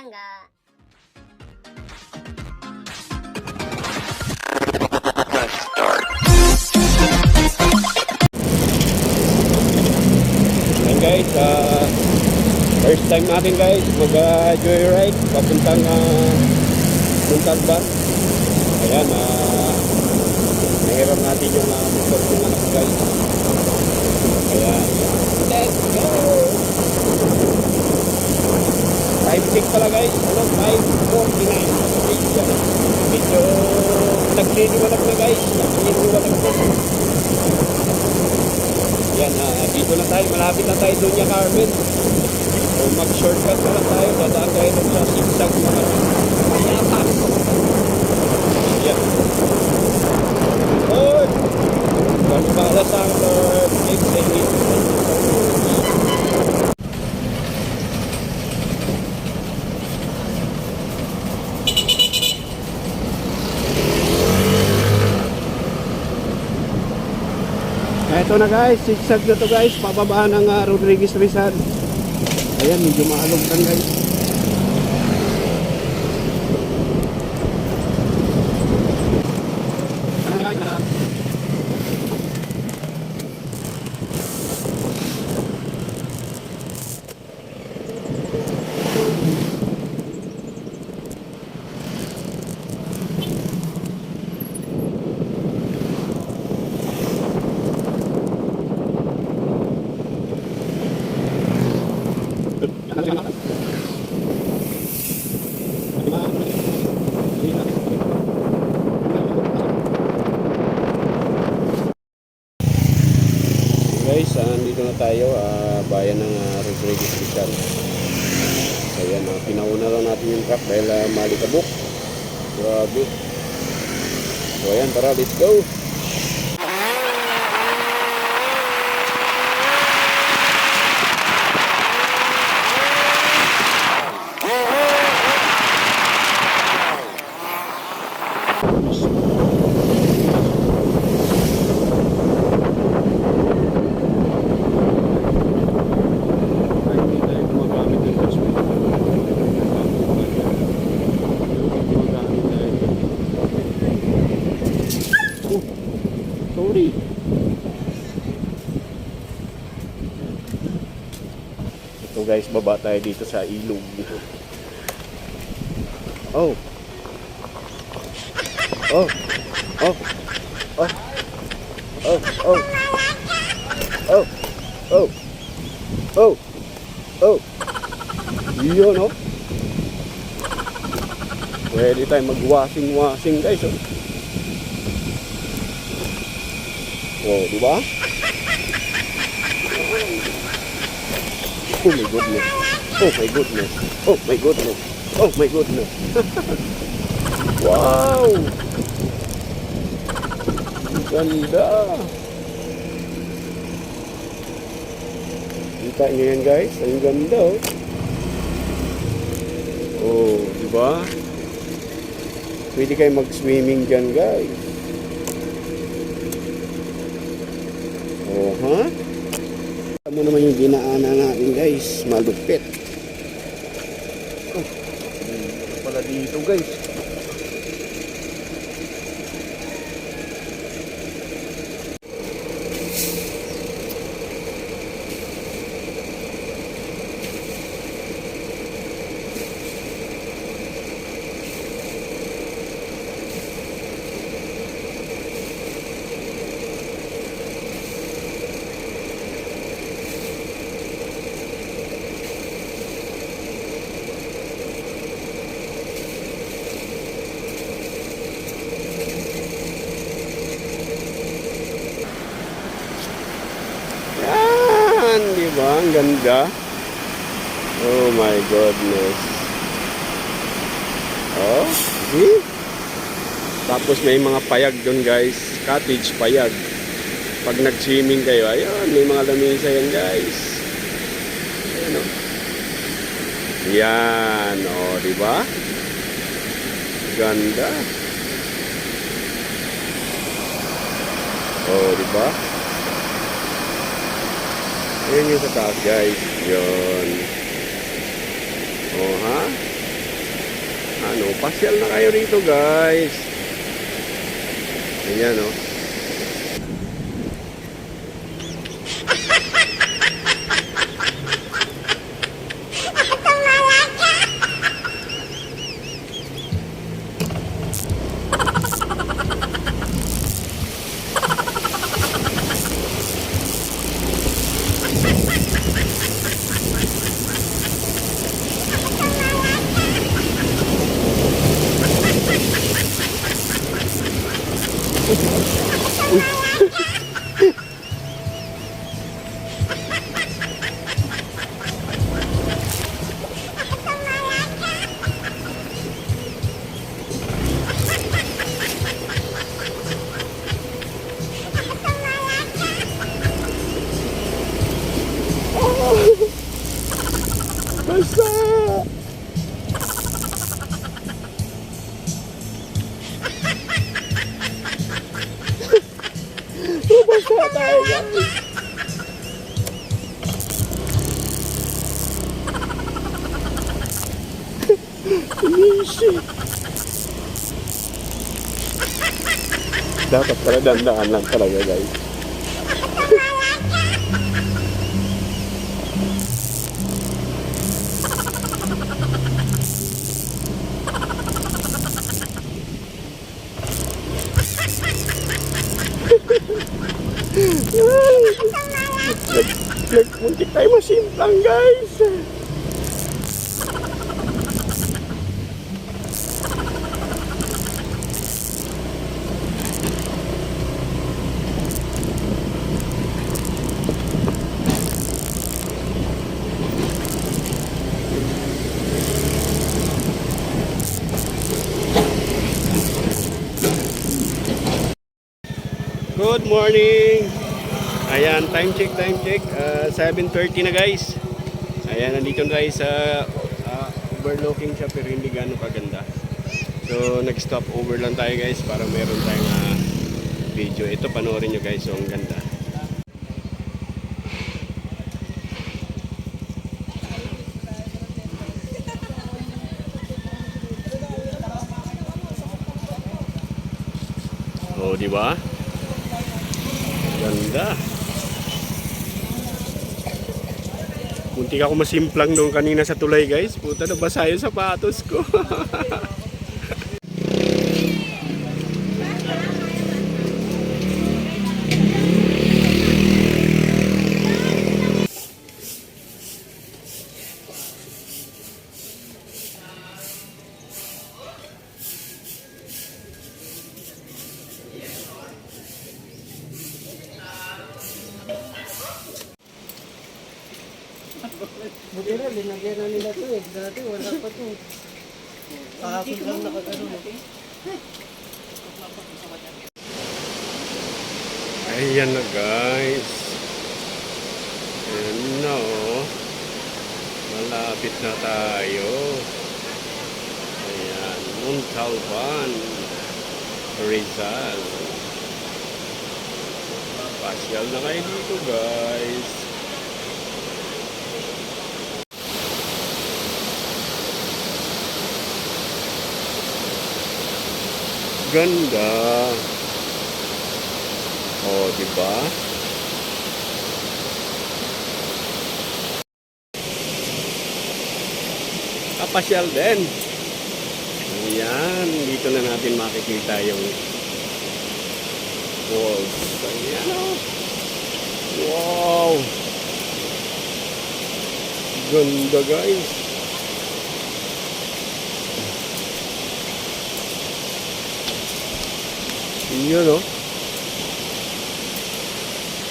palangga. Ayan guys, ah, first time natin guys mag uh, joyride papuntang uh, Muntalban. Ayan, uh, nahiram natin yung uh, motor ng anak guys. Ayan, let's go! 5.6 pala guys, ano, 5.49. Ayan. Medyo nagliliwanag na guys, nagliliwanag na. Yan, ah, dito na tayo. Malapit na tayo doon niya, Carmen. So, mag-shortcut na lang tayo. Dadaan tayo doon sa zigzag na ano. Mayapak. Yan. Lord! Pagpala sa Lord. Exit. Ito na guys, zigzag na to guys, pababa ng uh, Rodriguez Rizal. Ayan, medyo maalog guys. Guys, ah, nandito na tayo, ah, bayan ng ah, Rodriguez Rizal. So yan, ah, pinauna lang natin yung truck dahil uh, malikabok. Grabe. So ayan, tara, let's go. Ay, hindi tayo gumagamit ng dustbin. Gumagamit tayo. Oh, sorry. Ito guys, baba tayo dito sa ilog. Oh. Oh. Oh. Oh. Oh. Oh. Oh. Oh. Oh. Oh. Yun, oh. Pwede tayo mag-washing-washing, guys, oh. Oh, di ba? Oh my goodness. Oh my goodness. Oh my goodness. Oh my goodness. wow! Ganda. Kita niyo yan guys, ang ganda oh. Oh, di ba? Pwede kayo mag-swimming dyan guys. Oh, ha? Ano naman yung dinaanan guys, malupit. Oh, pala dito guys. Yan, di ba? Ganda. Oh my goodness. Oh, see? Tapos may mga payag doon guys. Cottage payag. Pag nag-swimming kayo, ayun, may mga lamisa yan guys. Ayan o. Yan, oh, di ba? Ganda. Oh, di ba? Ayan yung sa taas guys. Yun. Oh ha? Ano, pasyal na kayo rito guys. Ayan oh. Inishi. Dapat pala dandaan lang talaga, guys. Nag, nagmuntik tayo masimplang, guys. Morning! Ayan, time check, time check. Uh, 7.30 na guys. Ayan, nandito na tayo sa uh, overlooking siya pero hindi gano'ng kaganda. So, nag-stop over lang tayo guys para meron tayong uh, video. Ito, panoorin nyo guys. So, ang ganda. Oh, di ba? Ganda. Muntik ako masimplang nung kanina sa tulay guys. Puta nabasa yung sapatos ko. linagyan na nila to eh. Dati wala pa to. Kahapon lang nakagano. Ayan na guys. Ayan na oh. Malapit na tayo. Ayan. Montalban. Rizal. Pasyal na kayo dito guys. Ganda. Oh, di ba? Kapasyal din. Ayan, dito na natin makikita yung walls. Ayan oh. Wow! Ganda guys. Yun oh.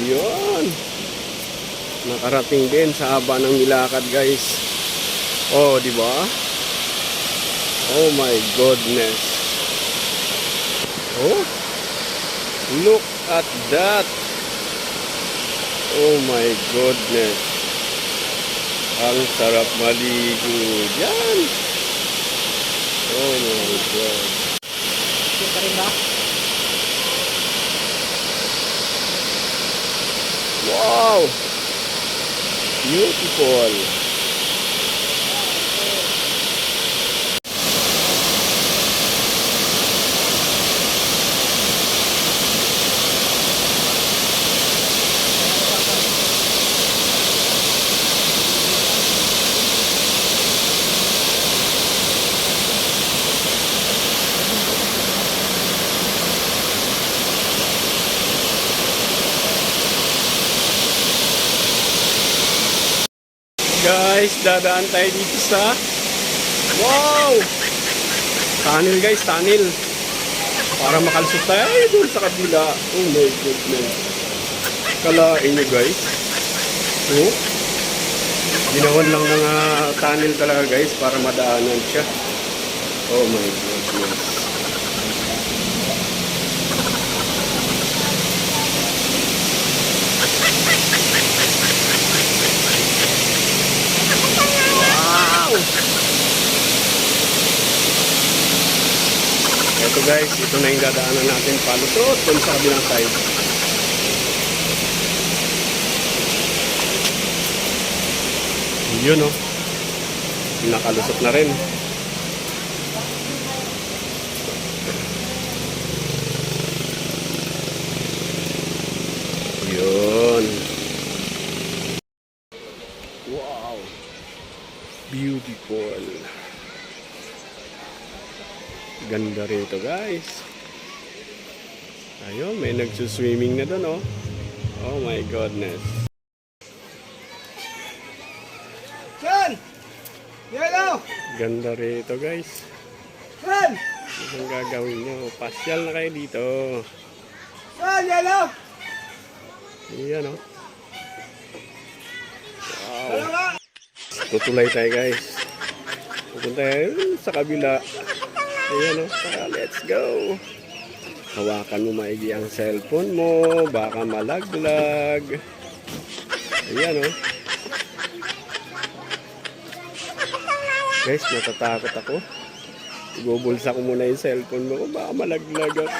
Yun. Nakarating din sa haba ng nilakad, guys. Oh, di ba? Oh my goodness. Oh. Look at that. Oh my goodness. Ang sarap maligo dyan. Oh my God. Pa rin ba? Wow! Beautiful! Dadaan tayo dito sa... Wow! Tunnel guys, tunnel. Para makalusot tayo ay, doon sa kabila. Oh my goodness. Kalain nyo guys. Oh. Ginawan lang ng ah, tunnel talaga guys para madaanan siya. Oh my goodness. Wow! Ito guys, ito na yung dadaanan natin palusot dun sa kabilang side. Yun oh. Nakalusot na rin. Yun. Wow. Beautiful. Ganda rito guys. Ayun, may nagsuswimming na doon oh. Oh my goodness. Son! Yellow! Ganda rito guys. Son! Anong gagawin nyo? Pasyal na kayo dito. Son! Yellow! Iyan oh. Wow. Tutulay tayo guys. Pupunta tayo sa kabila. Ayan o. Let's go. Hawakan mo maigi ang cellphone mo. Baka malaglag. Ayan o. Guys, natatakot ako. Ibubulsa ko muna yung cellphone mo. Baka malaglag ako.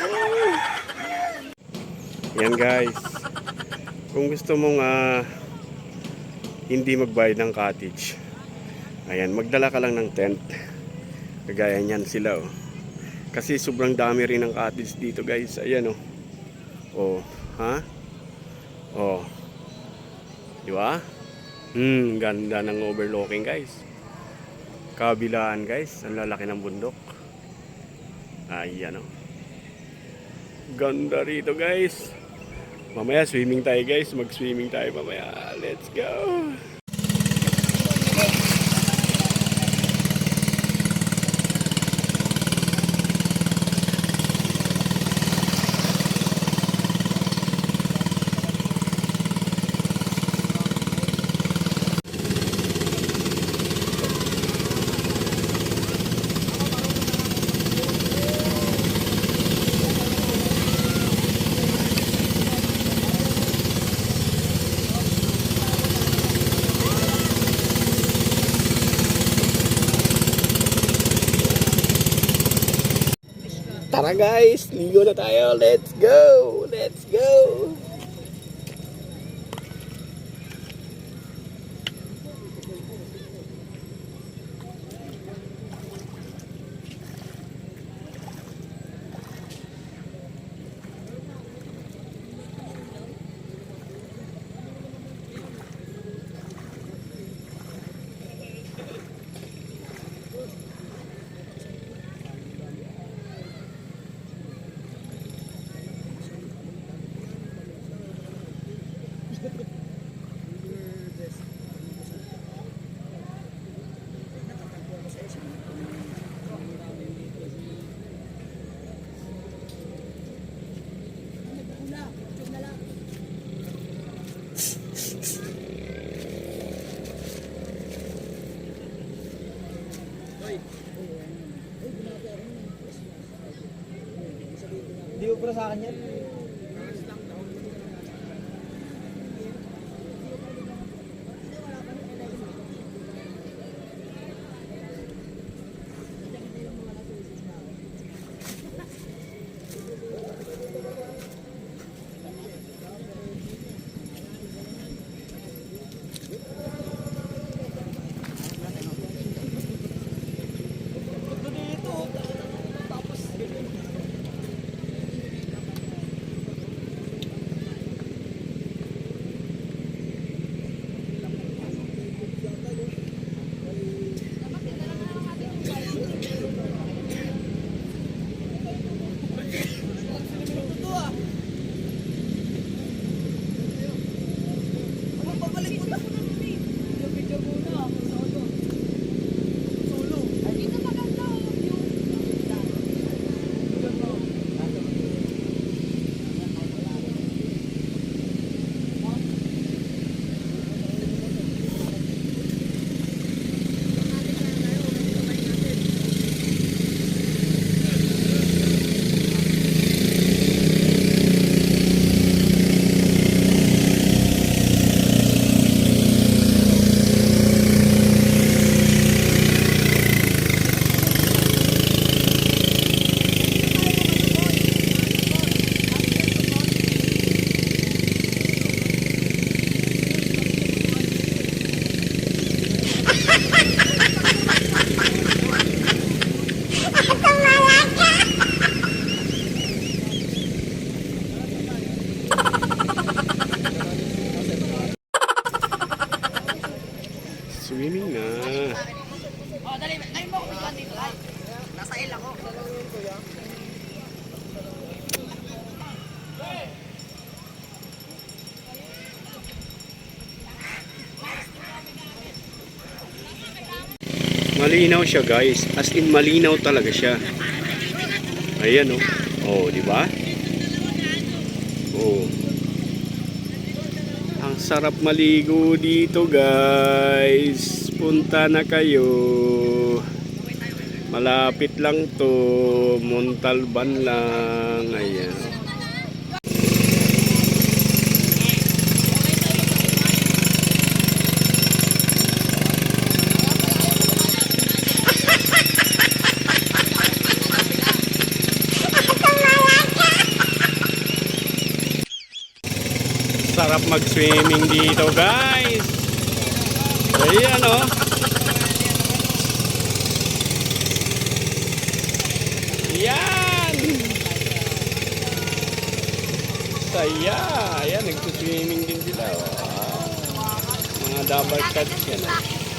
Yan guys. Kung gusto mong ah, hindi magbayad ng cottage. Ayan, magdala ka lang ng tent. Kagaya niyan sila oh. Kasi sobrang dami rin ng cottage dito guys. Ayan oh. Oh, ha? Oh. Di ba? Hmm, ganda ng overlooking guys. Kabilaan guys, ang lalaki ng bundok. Ayan oh. Ganda rito guys. Mamaya swimming tayo guys. Mag-swimming tayo mamaya. Let's go. Guys, ligo na tayo. Let's go. Let's go. Hindi Malinaw siya guys. As in malinaw talaga siya. Ayan oh. Oh, di ba? Oh. Ang sarap maligo dito guys. Punta na kayo. Malapit lang to. Montalban lang. Ayan. Sarap mag-swimming dito guys. Ayan oh. Yan. Saya. Ayan, nag-swimming din sila. Oh. Mga double cuts yan. oh.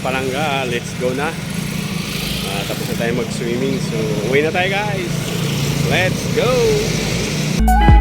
Kapalanga let's go na. Uh, tapos na tayo mag swimming so uwi na tayo guys. Let's go!